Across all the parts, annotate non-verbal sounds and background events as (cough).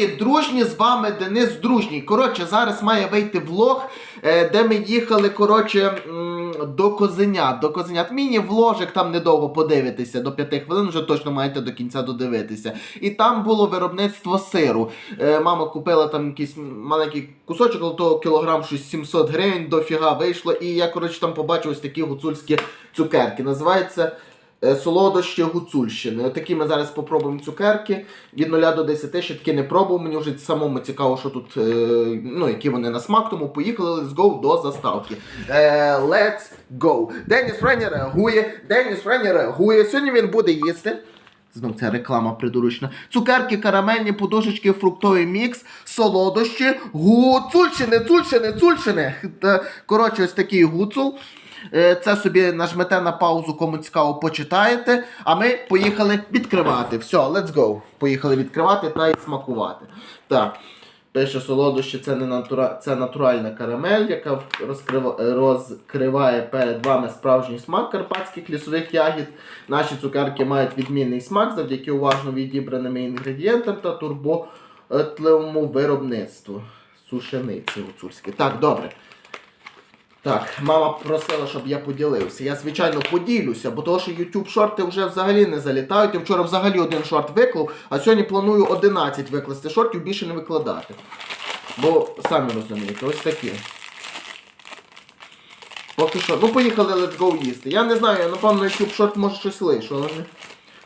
Привіт, дружні! З вами Денис Дружній. Коротше, зараз має вийти влог, е, де ми їхали коротше, до Козенят. До Козенят. Міні-вложик, там недовго подивитися, до 5 хвилин вже точно маєте до кінця додивитися. І там було виробництво сиру. Е, Мама купила там якийсь маленький кусочок, але то кілограм щось 700 гривень, дофіга вийшло. І я, коротше, там побачив ось такі гуцульські цукерки. Називається. Е, Солодощі Гуцульщини. Отакі ми зараз попробуємо цукерки від 0 до 10, ще таки не пробував. Мені вже самому цікаво, що тут, е, ну, які вони на смак, тому поїхали, let's go до заставки. Е, let's go. Деніс Френі реагує, Деніс Френі реагує. Сьогодні він буде їсти. Знов ця реклама придурочна. Цукерки, карамельні, подушечки, фруктовий мікс, солодощі, гуцульщини, цульщини, цульщини. Коротше, ось такий гуцул. Е, Це собі нажмете на паузу, кому цікаво, почитаєте. А ми поїхали відкривати. Все, let's go. Поїхали відкривати та й смакувати. Так. Пише солодощі, це не натура... це натуральна карамель, яка розкрива... розкриває перед вами справжній смак карпатських лісових ягід. Наші цукерки мають відмінний смак завдяки уважно відібраним інгредієнтам та турботливому виробництву. Сушениці гуцульські. Так, добре. Так, мама просила, щоб я поділився. Я, звичайно, поділюся, бо того, що YouTube шорти вже взагалі не залітають. Я вчора взагалі один шорт виклав, а сьогодні планую 11 викласти шортів, більше не викладати. Бо самі розумієте, ось такі. Поки що. Ну, поїхали let's go їсти. Я не знаю, я, напевно, YouTube шорт може щось лишу, але.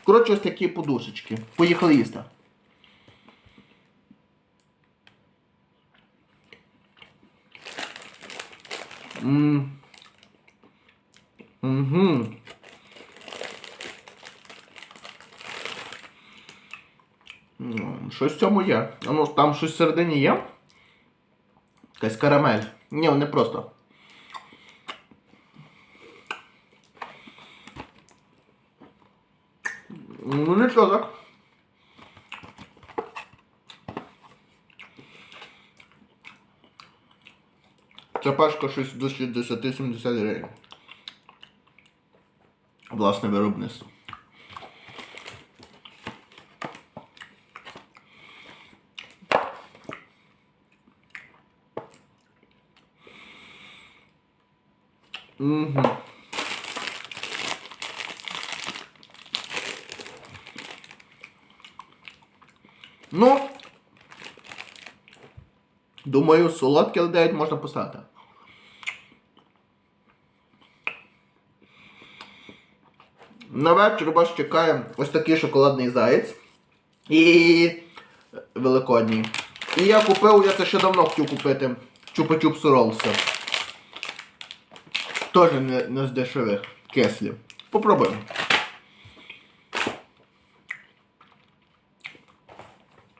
Коротше, ось такі подушечки. Поїхали їсти. Ммм. Угу. Ну, Щось в цьому є. Ну, там щось всередині є? Якась карамель. Ні, не просто. Ну нічого так. Ця пачка до 60-70 гривень. Власне виробництво. Угу. Ну, думаю, солодке але 9 можна поставити. На вечір вас чекає ось такий шоколадний заєць. І великодній. І я купив, я це ще давно хотів купити. Чупа-чуп Роллса. Теж не, не з дешевих кеслів. Попробуємо.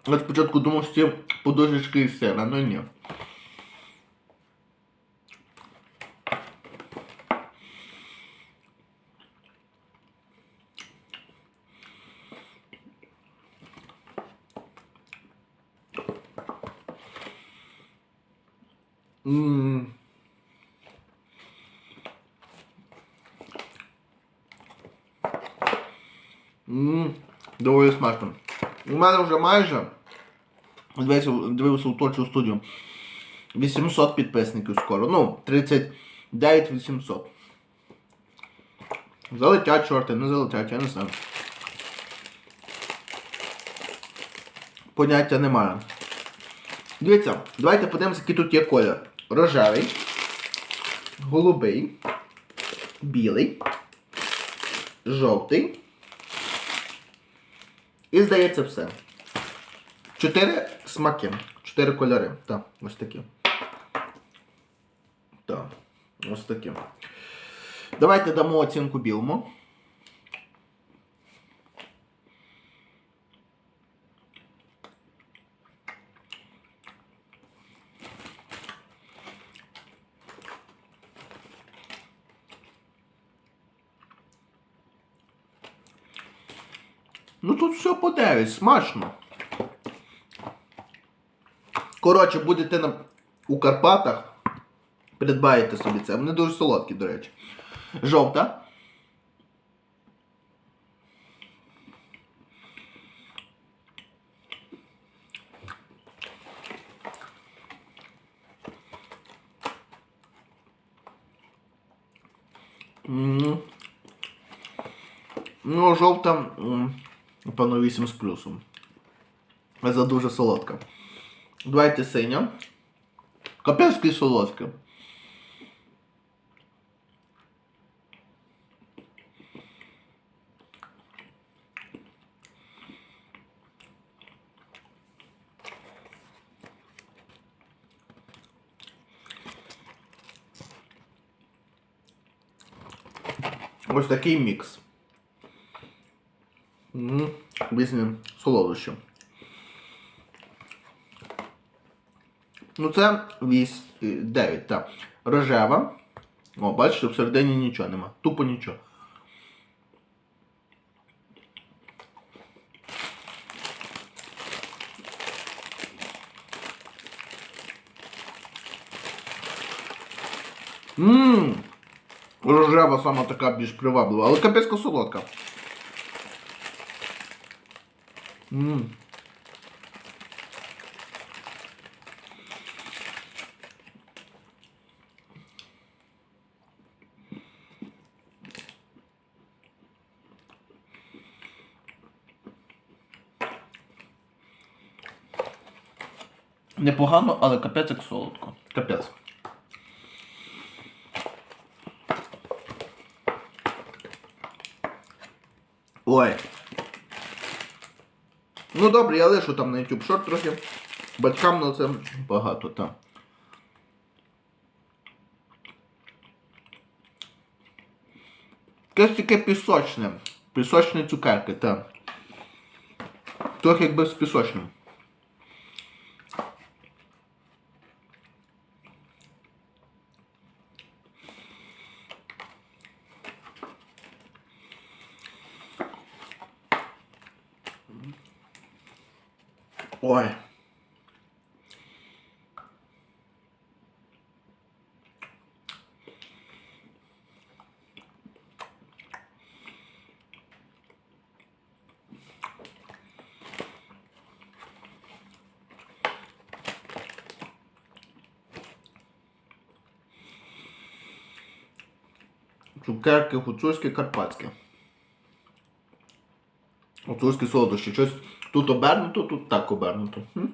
Я спочатку думав, що ці подушечки із сира, ну ні. Ммм. Ммм, доволі смачно. У мене вже майже дивився, дивився точну студію. 800 підписників скоро. Ну, 39 800. Залетять шорти, не залетять, я не знаю. Поняття немає. Дивіться, давайте подивимося, який тут є колір. Рожевий, голубий, білий, жовтий. І здається все. Чотири смаки. Чотири кольори. Так, ось такі. Так, ось такі. Давайте дамо оцінку білому. Ну тут все по 9, смачно. Коротше, будете на... у Карпатах. Придбаєте собі це. Вони дуже солодкі, до речі. Жовта. Ну, жовта напевно, 8 з плюсом. За дуже солодка. Давайте синя. Капецький солодка. Ось такий мікс. Різні солодощі. Ну це 8, 9, так. Рожева. О, бачите, всередині нічого нема. Тупо нічого. Ммм. Рожева сама така більш приваблива, але капецька солодка. Ммм. Непогано, але капець як солодко. Капець. Ой. Ну добре, я лишу там на YouTube шорт трохи. Батькам на це багато, там. Якесь таке пісочне. Пісочні цукерки, так. Трохи якби з пісочним. Ой. Цукерки гуцульські карпатські. Гуцульські солодощі. Щось тут обернуто, тут так обернуто. Хм?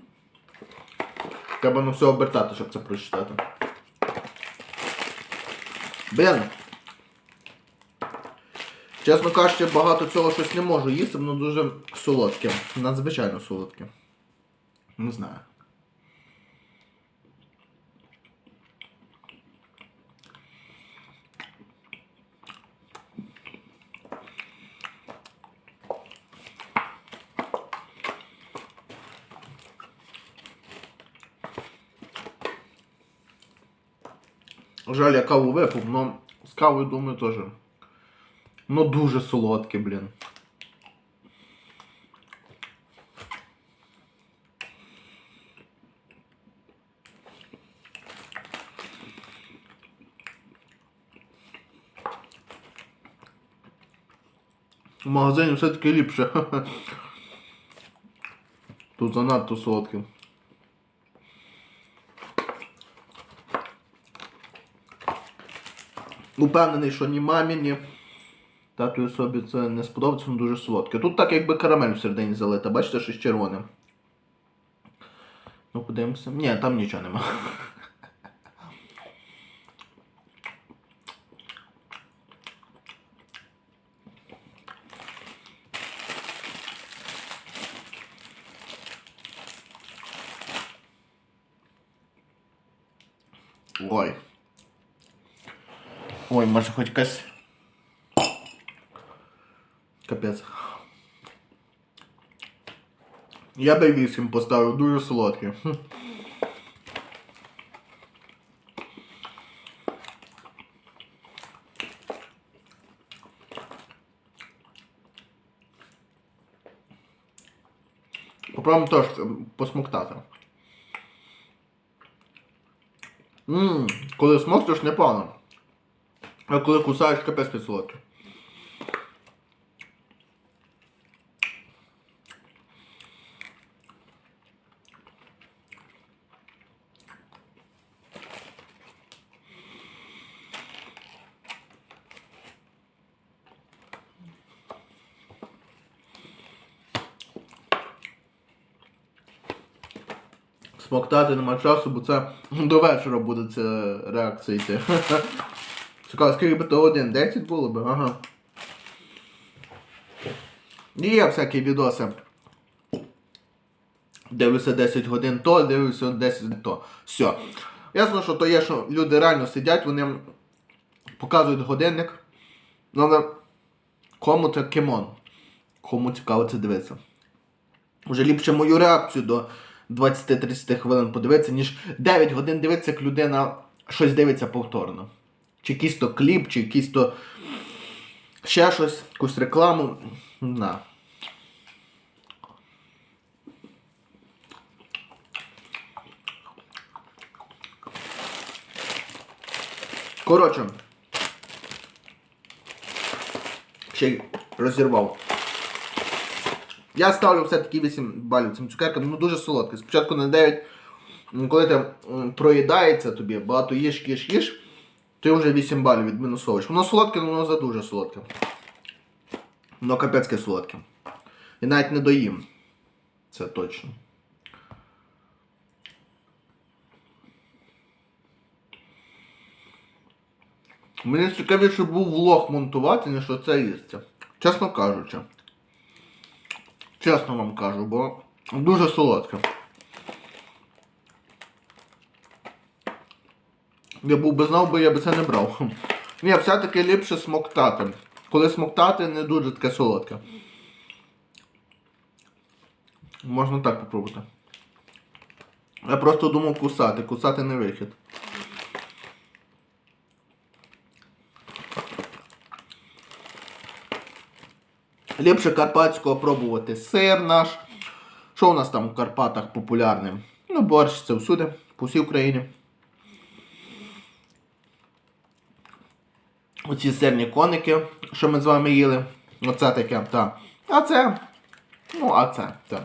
Треба на все обертати, щоб це прочитати. Блін. Чесно кажучи, багато цього щось не можу їсти, воно дуже солодке. Надзвичайно солодке. Не знаю. Жаль, я каву випив, но з кавою, думаю, теж. Ну дуже солодке, блін. В магазині все-таки ліпше. (laughs) Тут занадто солодке. Упевнений, що ні мамі, ні тату собі це не сподобається, воно дуже солодке. Тут так якби карамель всередині залита, бачите, щось червоне. Ну, подивимося. Ні, там нічого нема. Ой. Ой, може хоч якась. Капець. Я би 8 поставив, дуже солодкий. Попробуємо теж м, посмоктати. Ммм, коли смоктиш, непогано. А коли кусаєш, капець підсолодке. Смоктати нема часу, бо це до вечора буде ця реакція йти. (laughs) Скільки би то один? 10 було би? Ага. Є всякі відоси. Дивлюся 10 годин то, дивлюся 10 годин то. Все. Ясно, що то є, що люди реально сидять, вони показують годинник. Ну, але кому це кемон? Кому цікаво це дивитися? Вже ліпше мою реакцію до 20-30 хвилин подивитися, ніж 9 годин дивитися, як людина щось дивиться повторно. Чи якийсь то кліп, чи якийсь то ще щось, якусь рекламу. На. Коротше. Ще й розірвав. Я ставлю все-таки 8 балів цим цукеркам, ну дуже солодке. Спочатку на 9, м, коли ти проїдається тобі, багато їж, їж, їж, ти вже 8 балів відмінусовуєш. Воно солодке, але воно за дуже солодке. Воно капецьке солодке. І навіть не доїм. Це точно. Мені цікавіше був влог монтувати, ніж це їсти. Чесно кажучи. Чесно вам кажу, бо дуже солодке. Я був би знав, би я би це не брав. Ні, все-таки ліпше смоктати. Коли смоктати не дуже таке солодке. Можна так попробувати. Я просто думав кусати. Кусати не вихід. Ліпше карпатського пробувати сир наш. Що у нас там в Карпатах популярне? Ну, борщ це всюди, по всій Україні. Оці сирні коники, що ми з вами їли. Оце таке, так. А це. Ну, а це, так.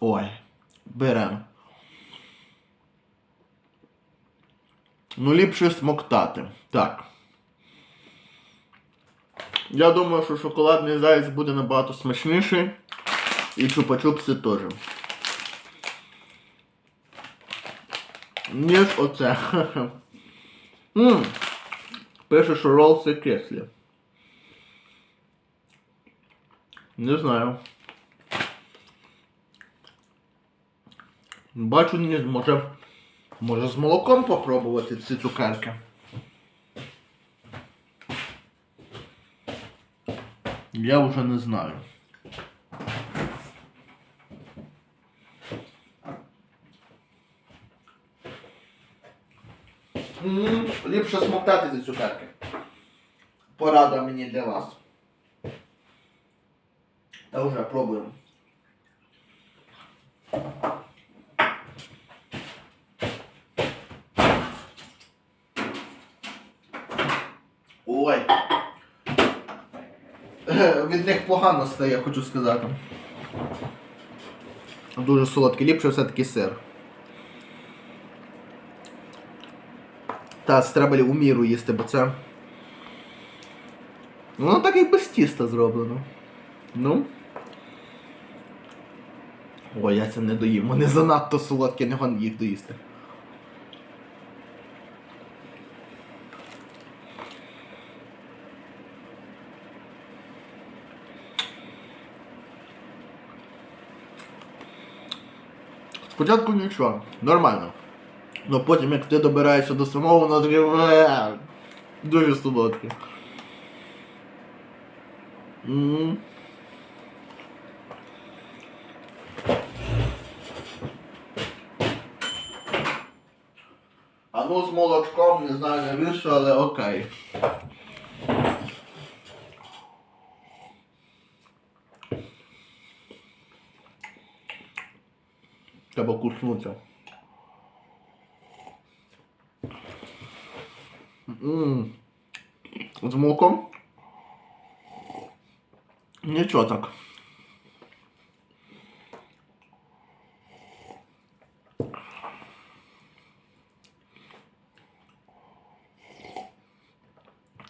Ой, беремо. Ну, ліпше смоктати. Так. Я думаю, що шоколадний заяць буде набагато смачніший. І чупа-чупси теж. Ніж оце. (laughs) Ммм. Пише, що ролси кислі. Не знаю. Бачу, ні, може, може з молоком попробувати ці цукерки. Я вже не знаю. М, Ліпше смоктати ці цукерки. Порада мені для вас. Та вже пробуємо. Ой. (laughs) Від них погано стає, хочу сказати. Дуже солодкий, ліпше все-таки сир. Та, треба у міру їсти, бо це. Воно так і без тіста зроблено. Ну. Ой, я це не доїм. Вони занадто солодкі, не гон їх доїсти. Спочатку нічого, нормально. Ну потім як ти добираєшся до самого, воно таке «Е, дуже солодке. А ну з молочком, не знаю навіщо, але окей. проснуться. Ммм. З молоком. Нічого так.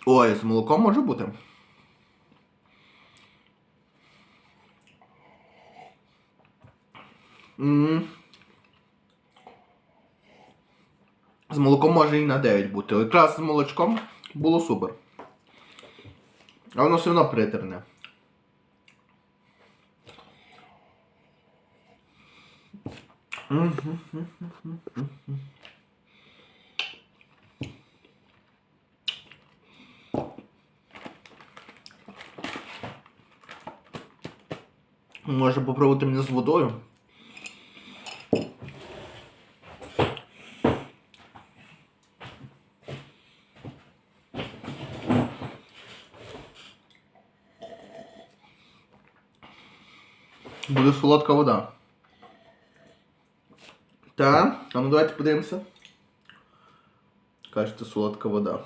Ой, з молоком може бути. Mm-hmm. З молоком може і на 9 бути. Якраз з молочком було супер. А воно все одно притерне. Може попробувати мені з водою. солодка вода. Так, а ну давайте подивимося. Кажете, солодка вода.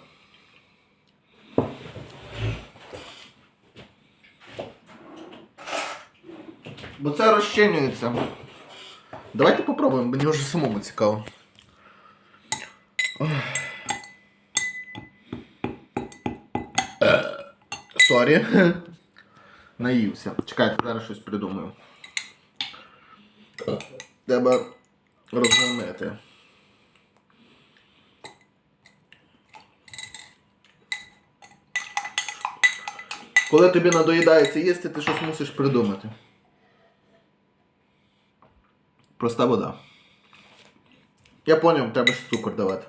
Бо це розчинюється. Давайте попробуємо, мені вже самому цікаво. Ох. Е, Сорі. Наївся. Чекайте, зараз щось придумаю. Треба розуміти. Коли тобі надоїдається їсти, ти щось мусиш придумати. Проста вода. Я поняв, треба ж цукор давати.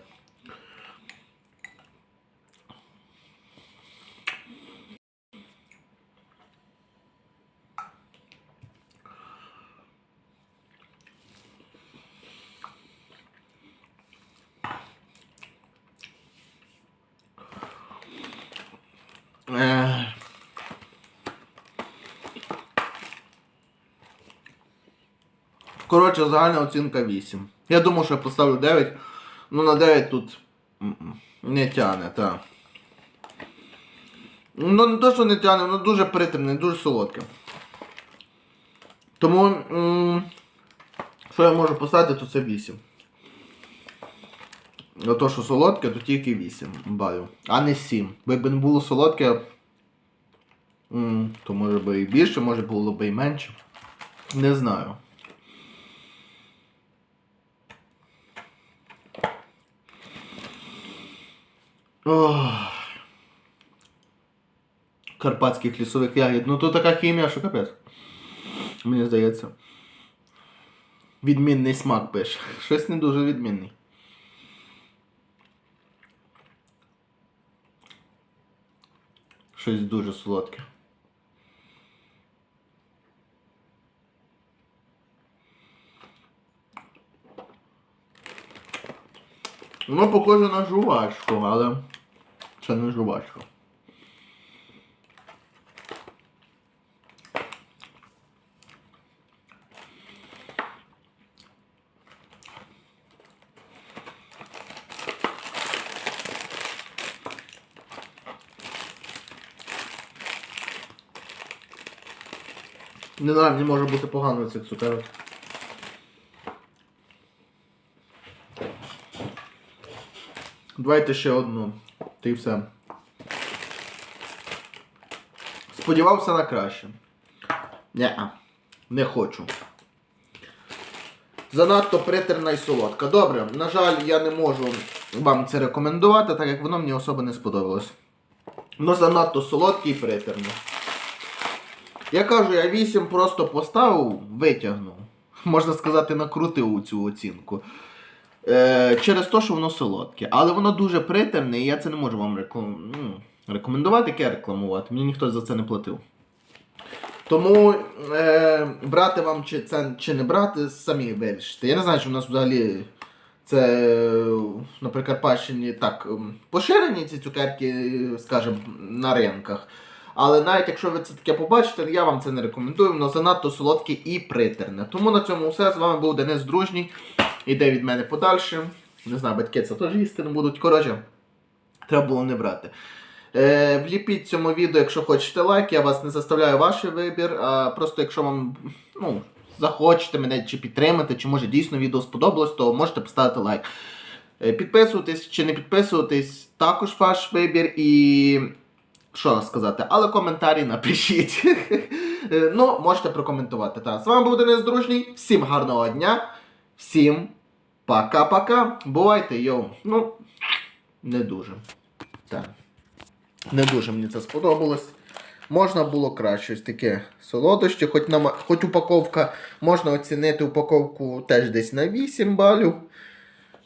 Коротше, загальна оцінка 8. Я думаю, що я поставлю 9. Ну на 9 тут не тяне, так. Ну не то, що не тяне, воно дуже притерне, дуже солодке. Тому, що я можу поставити, то це 8. А то, що солодке, то тільки 8 балів. А не 7. Бо якби не було солодке, то може би і більше, може було б і менше. Не знаю. Ох. Карпатських лісових ягід. Ну то така хімія, що капець. Мені здається. Відмінний смак пише. Щось не дуже відмінний. Щось дуже солодке. Воно похоже на жувачку, але це не жувачка. Не знаю, не може бути погано цих цукерок. Давайте ще одну. Й все. Сподівався на краще. Неа, не хочу. Занадто притерна і солодка. Добре, на жаль, я не можу вам це рекомендувати, так як воно мені особо не сподобалось. Воно занадто солодке і притерне. Я кажу, я 8 просто поставив, витягнув. Можна сказати, накрутив цю оцінку. Е, через те, що воно солодке. Але воно дуже притерне, і я це не можу вам реклам... ну, рекомендувати, яке рекламувати. Мені ніхто за це не платив. Тому е, брати вам чи це чи не брати, самі вирішите. Я не знаю, чи в нас взагалі це на Прикарпатщині так ем, поширені ці цукерки, скажімо, на ринках. Але навіть якщо ви це таке побачите, я вам це не рекомендую, воно занадто солодке і притерне. Тому на цьому все. З вами був Денис Дружній. Іде від мене подальше. Не знаю, батьки це теж їсти не будуть. Коротше, треба було не брати. Е, вліпіть цьому відео, якщо хочете лайк, я вас не заставляю ваш вибір. А просто якщо вам ну, захочете мене чи підтримати, чи може дійсно відео сподобалось, то можете поставити лайк. Е, Підписуватись чи не підписуватись, також ваш вибір. І що сказати, але коментарі напишіть. (laughs) Е, ну, можете прокоментувати. Так. З вами був Денис Дружній. Всім гарного дня. Всім пока-пока. Бувайте, йоу. Ну, не дуже. Так. Не дуже мені це сподобалось. Можна було краще ось таке солодощі, хоч, на, хоч упаковка, можна оцінити упаковку теж десь на 8 балів.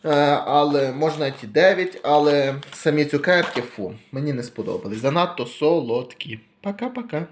Е, але можна ті 9, але самі цукерки, фу, мені не сподобались. Занадто солодкі. Пока-пока.